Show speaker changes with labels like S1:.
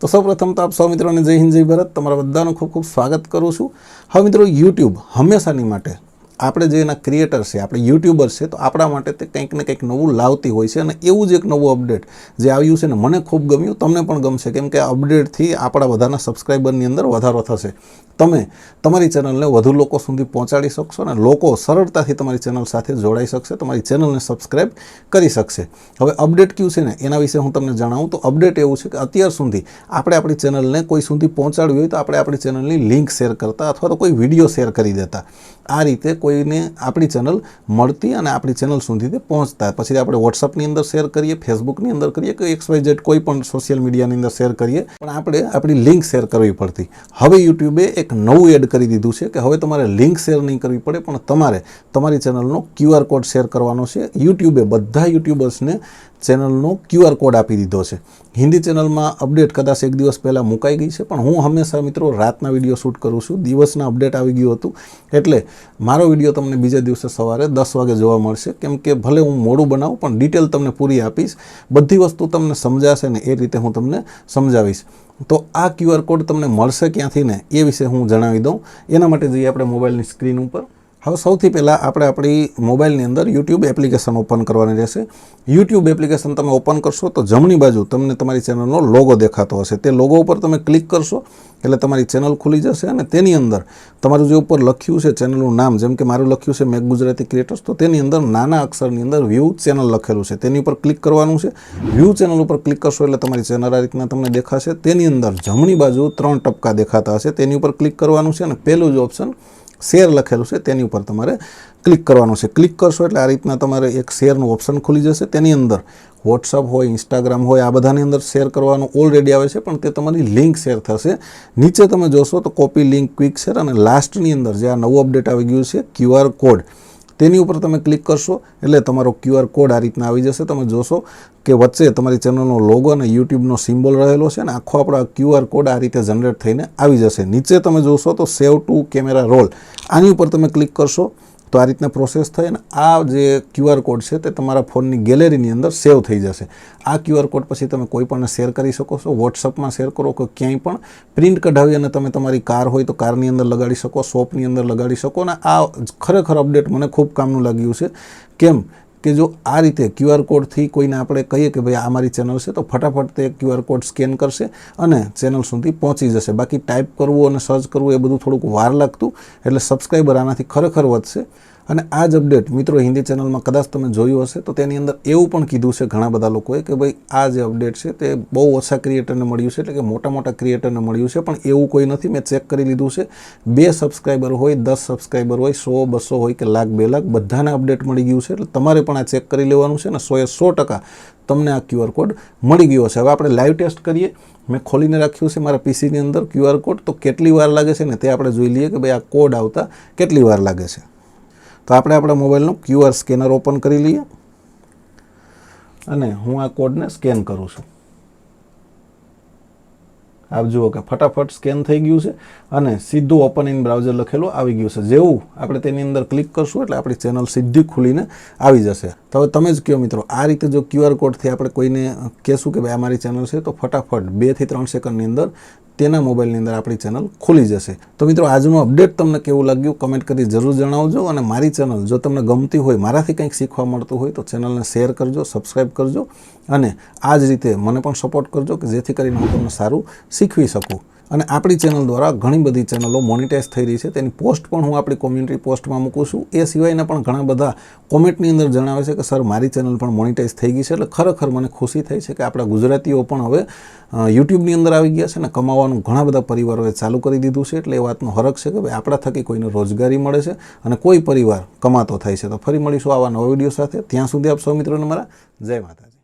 S1: તો સૌપ્રથમ તો આપ સૌ મિત્રોને જય હિન્દ, જય ભારત. તમારા બધાનું ખૂબ ખૂબ સ્વાગત કરું છું. હવે મિત્રો, યુટ્યુબ હંમેશાની માટે આપણે જે એના ક્રિએટર છે, આપણે યુટ્યુબર છે, તો આપણા માટે તે કંઈક ને કંઈક નવું લાવતી હોય છે અને એવું જ એક નવું અપડેટ જે આવ્યું છે ને મને ખૂબ ગમ્યું, તમને પણ ગમશે. કેમ કે અપડેટથી આપણા બધાના સબસ્ક્રાઈબરની અંદર વધારો થશે. તમે તમારી ચેનલને વધુ લોકો સુધી પહોંચાડી શકશો અને લોકો સરળતાથી તમારી ચેનલ સાથે જોડાઈ શકશે, તમારી ચેનલને સબસ્ક્રાઈબ કરી શકશે. હવે અપડેટ કયું છે ને? એના વિશે હું તમને જણાવું તો અપડેટ એવું છે કે અત્યાર સુધી આપણે આપણી ચેનલને કોઈ સુધી પહોંચાડવી હોય તો આપણે આપણી ચેનલની લિંક શેર કરતા અથવા તો કોઈ વીડિયો શેર કરી દેતા. આ રીતે કોઈને આપણી ચેનલ મળતી અને આપણી ચેનલ સુધી તે પહોંચતા. પછી આપણે વોટ્સઅપની અંદર શેર કરીએ ફેસબુકની અંદર કરીએ કે એક્સ વાય ઝેડ કોઈ પણ સોશિયલ મીડિયાની અંદર શેર કરીએ. પણ આપણે આપણી લિંક શેર કરવી પડતી. હવે યુટ્યુબે એક નવું એડ કરી દીધું છે કે હવે તમારે લિંક શેર નહીં કરવી પડે, પણ તમારે તમારી ચેનલનો ક્યુઆર કોડ શેર કરવાનો છે. યુટ્યુબે બધા યુટ્યુબર્સને ચેનલનો ક્યુઆર કોડ આપી દીધો છે. હિન્દી ચેનલમાં અપડેટ કદાચ એક દિવસ પહેલાં મુકાઈ ગઈ છે, પણ હું હંમેશા મિત્રો રાતના વીડિયો શૂટ કરું છું. દિવસના અપડેટ આવી ગયું હતું. એટલે મારો વીડિયો તમને બીજા દિવસે સવારે દસ વાગે જોવા મળશે. કેમ કે ભલે હું મોડું બનાવું, પણ ડિટેલ તમને પૂરી આપીશ. બધી વસ્તુ તમને સમજાશે ને એ રીતે હું તમને સમજાવીશ. તો આ ક્યુઆર કોડ તમને મળશે ક્યાંથી ને એ વિશે હું જણાવી દઉં. એના માટે જઈએ આપણે મોબાઈલની સ્ક્રીન ઉપર. હવે સૌથી પહેલાં આપણે આપણી મોબાઈલની અંદર યુટ્યુબ એપ્લિકેશન ઓપન કરવાની રહેશે. યુટ્યુબ એપ્લિકેશન તમે ઓપન કરશો તો જમણી બાજુ તમને તમારી ચેનલનો લોગો દેખાતો હશે. તે લોગો ઉપર તમે ક્લિક કરશો એટલે તમારી ચેનલ ખુલી જશે અને તેની અંદર તમારું જે ઉપર લખ્યું છે ચેનલનું નામ, જેમ કે મારું લખ્યું છે મેક ગુજરાતી ક્રિએટર્સ તો તેની અંદર નાના અક્ષરની અંદર વ્યૂ ચેનલ લખેલું છે. તેની ઉપર ક્લિક કરવાનું છે. વ્યૂ ચેનલ ઉપર ક્લિક કરશો એટલે તમારી ચેનલ આ રીતના તમને દેખાશે. તેની અંદર જમણી બાજુ ત્રણ ટપકા દેખાતા હશે. તેની ઉપર ક્લિક કરવાનું છે અને પહેલું જ ઓપ્શન શેર લખેલું છે, તેની ઉપર તમારે ક્લિક કરવાનું છે. ક્લિક કરશો એટલે આ રીતના તમારે એક શેરનું ઓપ્શન ખુલી જશે. તેની અંદર વોટ્સઅપ હોય ઇન્સ્ટાગ્રામ હોય, આ બધાની અંદર શેર કરવાનું ઓલરેડી આવે છે, પણ તે તમારી લિંક શેર થશે. નીચે તમે જોશો તો કોપી લિંક ક્વિક શેર અને લાસ્ટની અંદર જે આ નવું અપડેટ આવી ગયું છે ક્યુઆર કોડ તેની ઉપર તમે ક્લિક કરશો, એટલે તમારો ક્યુઆર કોડ આ રીતના આવી જશે. તમે જોશો કે વચ્ચે તમારી ચેનલનો લોગો અને યુટ્યુબનો સિમ્બોલ રહેલો છે અને આખો આપણો ક્યુઆર કોડ આ રીતે જનરેટ થઈને આવી જશે. નીચે તમે જોશો તો સેવ ટુ કેમેરા રોલ આની ઉપર તમે ક્લિક કરશો તો આ રીતના પ્રોસેસ થઈ અને આ જે ક્યુઆર કોડ છે તે તમારા ફોનની ગેલેરીની અંદર સેવ થઈ જશે. આ ક્યુઆર કોડ પછી તમે કોઈ પણ શેર કરી શકો છો વોટ્સઅપમાં શેર કરો કે ક્યાંય પણ. પ્રિન્ટ કઢાવી અને તમે તમારી કાર હોય તો કારની અંદર લગાડી શકો શોપની અંદર લગાડી શકો અને આ ખરેખર અપડેટ મને ખૂબ કામનું લાગ્યું છે. કેમ? કે જો આ રીતે ક્યુઆર કોડથી કોઈને આપણે કહીએ કે ભાઈ આ મારી ચેનલ છે, તો ફટાફટ તે ક્યુઆર કોડ સ્કેન કરશે અને ચેનલ સુધી પહોંચી જશે. બાકી ટાઈપ કરવું અને સર્ચ કરવું એ બધું થોડુંક વાર લાગતું, એટલે સબસ્ક્રાઈબર આનાથી ખરેખર વધશે. અને આ જ અપડેટ મિત્રો હિન્દી ચેનલમાં કદાચ તમે જોયું હશે, તો તેની અંદર એવું પણ કીધું છે ઘણા બધા લોકોએ કે ભાઈ, આ જે અપડેટ છે તે બહુ ઓછા ક્રિએટરને મળ્યું છે, એટલે કે મોટા મોટા ક્રિએટરને મળ્યું છે, પણ એવું કોઈ નથી. મેં ચેક કરી લીધું છે, બે સબસ્ક્રાઈબર હોય, દસ સબસ્ક્રાઈબર હોય, સો, બસો હોય કે લાખ, બે લાખ, બધાને અપડેટ મળી ગયું છે, એટલે તમારે પણ આ ચેક કરી લેવાનું છે ને સોએ સો ટકા તમને આ ક્યુઆર કોડ મળી ગયો છે. હવે આપણે લાઈવ ટેસ્ટ કરીએ. મેં ખોલીને રાખ્યું છે મારા પીસીની અંદર ક્યુઆર કોડ તો કેટલી વાર લાગે છે ને તે આપણે જોઈ લઈએ કે ભાઈ આ કોડ આવતા કેટલી વાર લાગે છે. તો આપણે આપણા મોબાઈલનું ક્યુઆર સ્કેનર ઓપન કરી લઈએ અને હું આ કોડને સ્કેન કરું છું. આપ જુઓ કે ફટાફટ સ્કેન થઈ ગયું છે અને સીધું ઓપન ઇન બ્રાઉઝર લખેલું આવી ગયું છે. જેવું આપણે તેની અંદર ક્લિક કરશું એટલે આપણી ચેનલ સીધી ખુલીને આવી જશે. તો હવે તમે જ કહો મિત્રો, આ રીતે જો ક્યુઆર કોડથી આપણે કોઈને કહેશું કે ભાઈ આ મારી ચેનલ છે, તો ફટાફટ બેથી ત્રણ સેકન્ડની અંદર તેના મોબાઈલની અંદર આપણી ચેનલ ખુલી જશે. તો મિત્રો, આજનું અપડેટ તમને કેવું લાગ્યું કમેન્ટ કરી જરૂર જણાવજો અને મારી ચેનલ જો તમને ગમતી હોય, મારાથી કંઈક શીખવા મળતું હોય તો ચેનલને શેર કરજો સબસ્ક્રાઈબ કરજો અને આ જ રીતે મને પણ સપોર્ટ કરજો કે જેથી કરીને હું તમને સારું શીખવી શકું. અને આપણી ચેનલ દ્વારા ઘણી બધી ચેનલો મોનિટાઇઝ થઈ રહી છે. તેની પોસ્ટ પણ હું આપણી કોમ્યુનિટી પોસ્ટમાં મૂકું છું. એ સિવાયના પણ ઘણા બધા કોમેન્ટની અંદર જણાવે છે કે, સર, મારી ચેનલ પણ મોનિટાઇઝ થઈ ગઈ છે. એટલે ખરેખર મને ખુશી થઈ છે કે આપણા ગુજરાતીઓ પણ હવે યુટ્યુબની અંદર આવી ગયા છે અને કમાવાનું ઘણા બધા પરિવારોએ ચાલુ કરી દીધું છે. એટલે એ વાતનો હરક છે કે, ભાઈ, આપણા થકી કોઈને રોજગારી મળે છે અને કોઈ પરિવાર કમાતો થાય છે. તો ફરી મળીશું આવા નવા વીડિયો સાથે. ત્યાં સુધી આપ સૌ મિત્રોને મારા જય માતાજી.